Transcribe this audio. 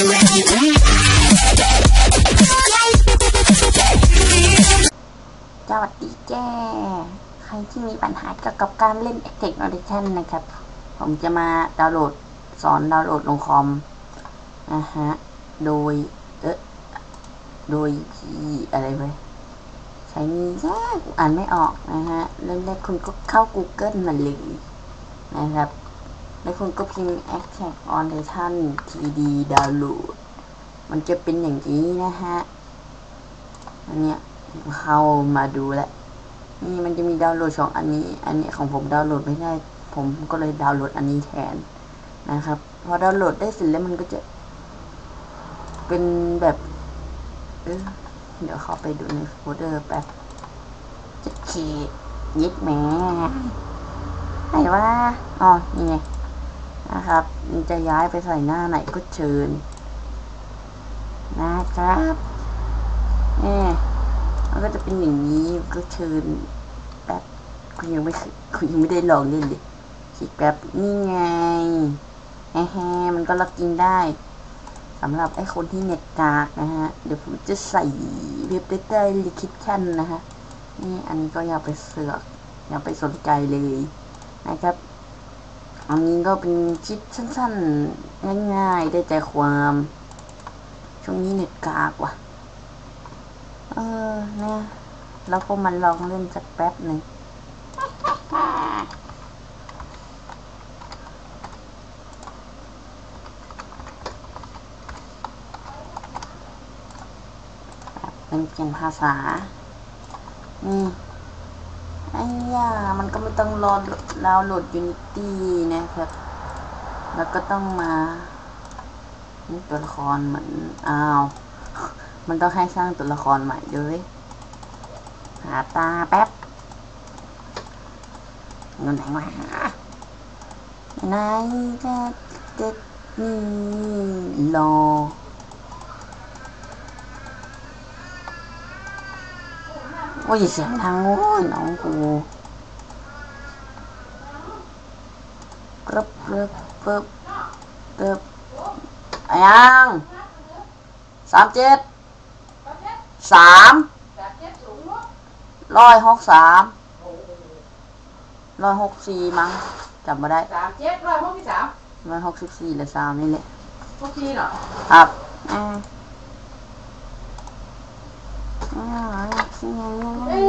สวัสดีแจ้ใครที่มีปัญหาเกี่ยวกับการเล่น a อ t e c Audition นะครับ ผมจะมาดาวน์โหลดสอนดาวน์โหลดลงคอมนะฮะ โดย เออโดยที่อะไรไปใช้นี้แย่อ่านไม่ออกนะฮะ เริ่มแรกคุณก็เข้า Google มาเลยนะครับ แล้วคุณก็พิมพ์ a c t a c Audition TD Download มันจะเป็นอย่างนี้นะฮะ อันเนี้ยเข้ามาดูแล้ว นี่มันจะมีดาวน์โหลดสองอันนี้ อันนี้ของผมดาวน์โหลดไม่ได้ ผมก็เลยดาวน์โหลดอันนี้แทนนะครับ พอดาวน์โหลดได้เสร็จแล้วมันก็จะ เป็นแบบเออเดี๋ยวขาไปดูในโฟลเดอร์แป๊บจะขีดยิดแหมไหนว่าอ๋อ นี่ไง นะครับมันจะย้ายไปใส่หน้าไหนก็เชิญ นะครับนี่มันก็จะเป็นอย่างนี้ก็เชิญแป๊บคุณยังไม่คุณยังไม่ได้ลองเล่นเลยคิดแป๊บนี่ไงแฮๆมันก็ล็อกอินได้สำหรับไอ้คนที่เน็ตกากนะฮะ เดี๋ยวผมจะใส่เว็บใต้ลิคิดชั่นนะฮะ นี่อันนี้ก็อย่าไปเสือก อย่าไปสนใจเลยนะครับ อันนี้ก็เป็นคลิปสั้นๆ ง่ายๆ ได้ใจความ ช่วงนี้เน็ตกากว่ะ เออเนี่ยแล้วพวกมันลองเล่นสักแป๊บหนึ่งเป็นเปลี่ยนภาษา นี่ ไอ้ย่ามันก็ไม่ต้องรอดาโหลด Unity นะครับ แล้วก็ต้องมานี่ตัวละครเหมือนอ้าว มันต้องให้สร้างตัวละครใหม่ด้วยหาตาแป๊บเงินไหนวะไหนจะเด็ดนี่รอ โอ้ยเสียงทางโอ้ยน้องกูกรึบกรึบกรึบกรึบอะยังสามเจ็ดสามร้อยหกสามร้อยหกสี่มั้งจำไม่ได้สามเจ็ดร้อยหกสิบสามร้อยหกสิบสี่หรือสามนี่แหละหกสี่เหรอครับอ่าอ่ 缝了